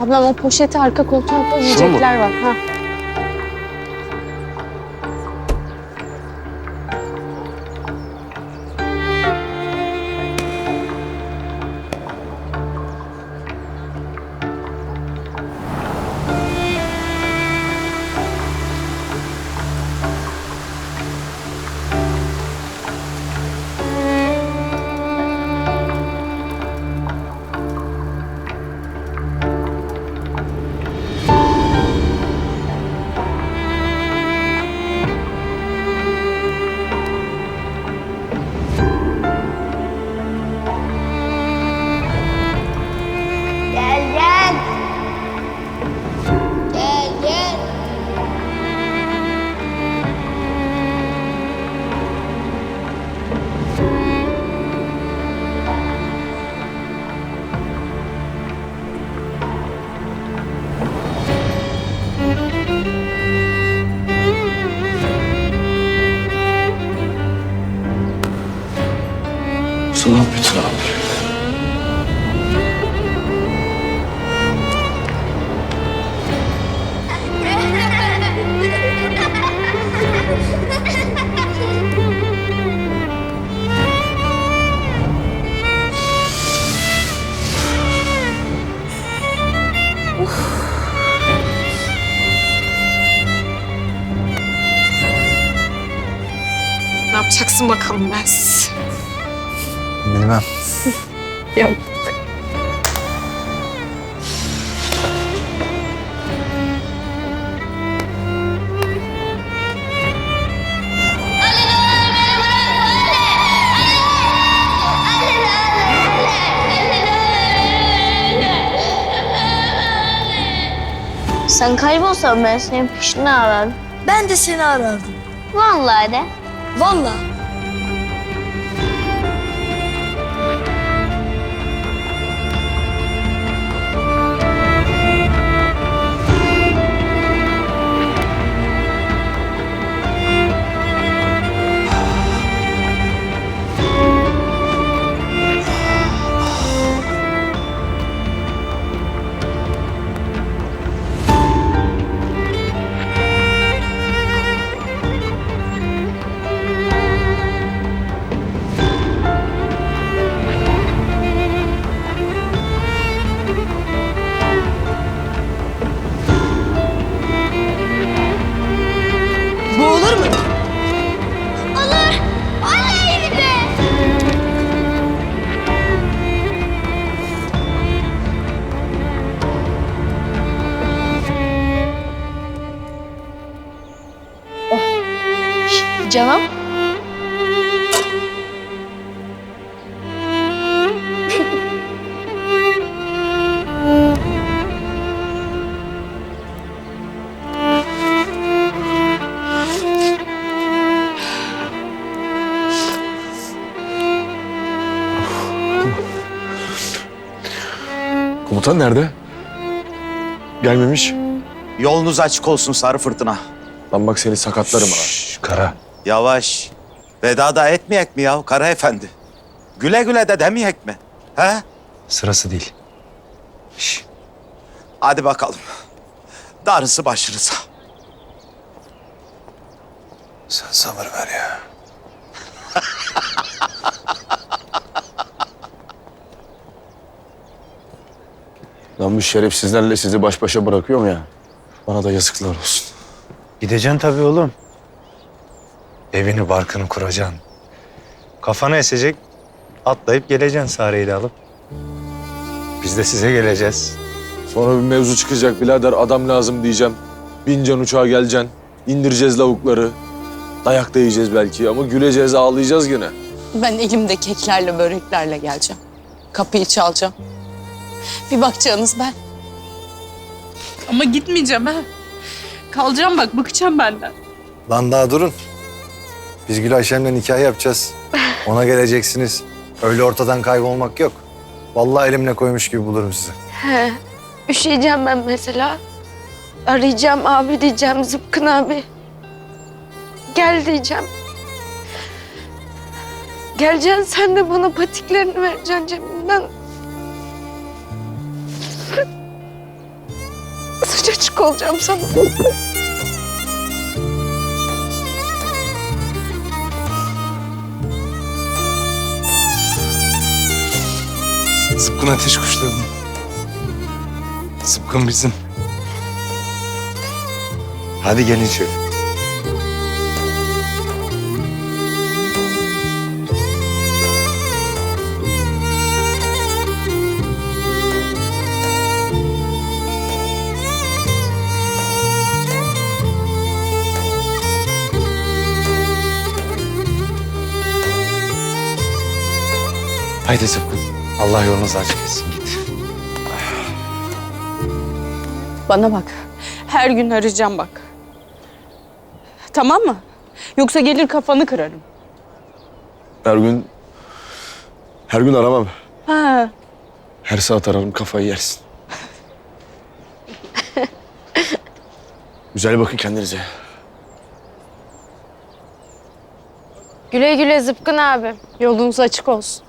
Ablam o poşeti arka koltuğa koy yiyecekler var. Ha. Ne yapacaksın bakalım ben siz. Bilmem. Yok. Sen kaybolsan ben senin peşini ararım. Ben de seni arardım. Vallahi de. Vallahi. Canım. Komutan nerede? Gelmemiş. Yolunuz açık olsun sarı fırtına. Lan bak seni sakatlarım ha. Kara. Yavaş. Veda da etmeyek mi ya Kara Efendi? Güle güle de demeyek mi? He? Sırası değil. Şş, Hadi bakalım. Darısı başınıza. sen sabır ver ya. Lan bu şerefsizlerle sizi baş başa bırakıyorum ya. Bana da yazıklar olsun. Gideceksin tabii oğlum. Evini barkını kuracaksın. Kafana esecek. Atlayıp geleceksin Sare'yi de alıp. Biz de size geleceğiz. Sonra bir mevzu çıkacak birader adam lazım diyeceğim. Bineceksin uçağa geleceksin. İndireceğiz lavukları. Dayak da yiyeceğiz belki ama güleceğiz ağlayacağız yine. Ben elimde keklerle, böreklerle geleceğim. Kapıyı çalacağım. Bir bakacağınız ben. Ama gitmeyeceğim ha. Kalacağım bak, bıkacağım benden. Lan daha durun. Biz Gül Ayşem'le nikah yapacağız. Ona geleceksiniz. Öyle ortadan kaybolmak yok. Vallahi elimle koymuş gibi bulurum sizi. He. Üşüyeceğim ben mesela. Arayacağım abi diyeceğim Zıpkın abi. gel diyeceğim. Geleceksin sen de bana patiklerini vereceksin cebimden. Sıcacık olacağım sana. Zıpkın ateş kuşlarını. Zıpkın bizim. Hadi gelin şöyle. Haydi Zıpkın. Allah yolunuzu açık etsin git. Bana bak. Her gün arayacağım bak. Tamam mı? Yoksa gelir kafanı kırarım. Her gün... Her gün aramam. Ha. Her saat ararım kafayı yersin. Güzel bakın kendinize. Güle güle Zıpkın abi. Yolunuz açık olsun.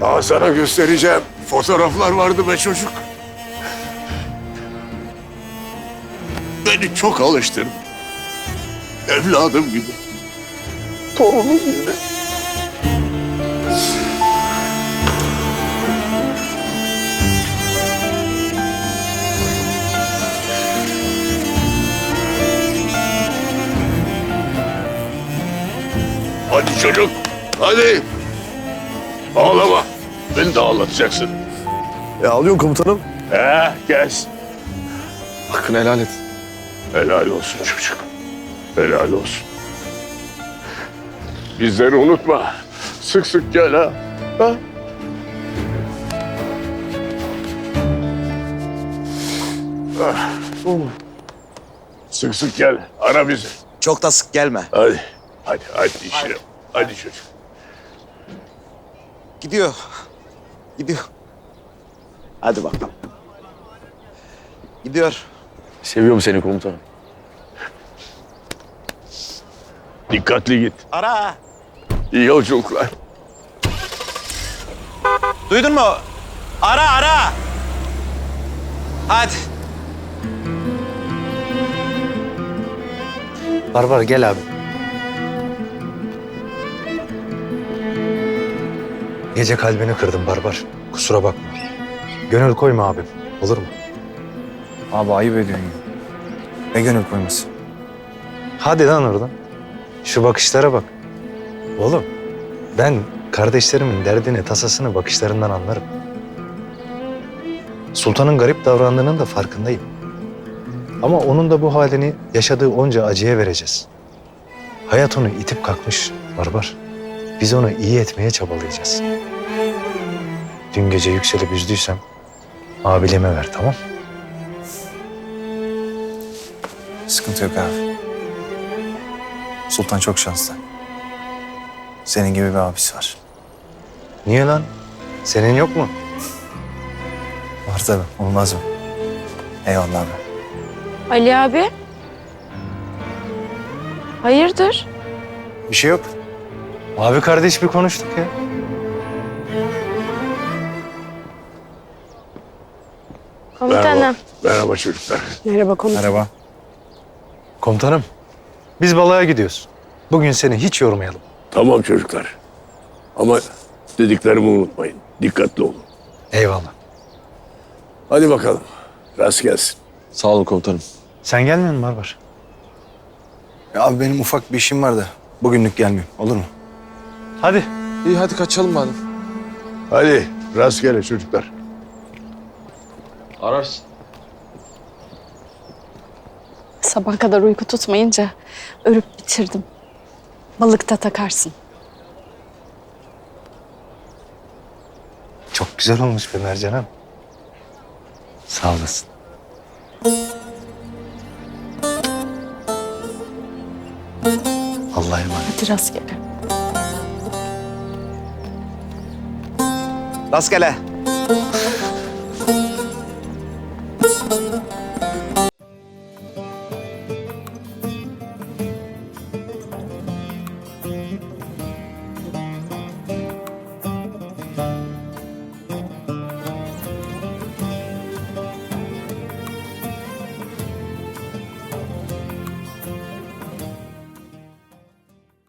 Daha sana göstereceğim. Fotoğraflar vardı be çocuk. Beni çok alıştırdın. Evladım gibi. Torunum gibi. Hadi çocuk, hadi. Ağlama. Beni de ağlatacaksın. E ağlıyorum komutanım. He, gel. Hakkını helal et. Helal olsun çocuk. Helal olsun. Bizleri unutma. Sık sık gel ha. ha? Ah. Sık sık gel. Ara bizi. Çok da sık gelme. Hadi. Hadi hadi işine. Hadi çocuk. Gidiyor. Gidiyor. Hadi bakalım. Gidiyor. Seviyorum seni komutanım. Dikkatli git. Ara. İyi yolculuklar. Duydun mu? Ara ara. Hadi. Barbar gel abi. Gece kalbini kırdım Barbar. Kusura bakma. Gönül koyma abim. Olur mu? Abi ayıp ediyorsun ya. Ne gönül koyması? Hadi lan oradan. Şu bakışlara bak. Oğlum ben kardeşlerimin derdini, tasasını bakışlarından anlarım. Sultanın garip davrandığının da farkındayım. Ama onun da bu halini yaşadığı onca acıya vereceğiz. Hayat onu itip kalkmış barbar. Biz onu iyi etmeye çabalayacağız. Dün gece yükselip üzdüysem abiliğime ver tamam? Sıkıntı yok abi. Sultan çok şanslı. Senin gibi bir abisi var. Niye lan? Senin yok mu? Var tabii. Olmaz mı? Eyvallah abi. Ali abi. Hayırdır? Bir şey yok. Abi kardeş bir konuştuk ya. Komutanım. Merhaba çocuklar. Merhaba komutanım. Merhaba. Komutanım, biz balığa gidiyoruz. Bugün seni hiç yormayalım. Tamam çocuklar. Ama dediklerimi unutmayın. Dikkatli olun. Eyvallah. Hadi bakalım. Rast gelsin. Sağ olun komutanım. Sen gelmiyor musun Barbar? Ya abi benim ufak bir işim var da bugünlük gelmeyeyim. Olur mu? Hadi. İyi hadi kaçalım madem. Hadi rastgele çocuklar. Ararsın. Sabah kadar uyku tutmayınca örüp bitirdim. Balıkta takarsın. Çok güzel olmuş be Mercan'ım. Sağ olasın. Allah'a emanet. Hadi rastgele. Rastgele.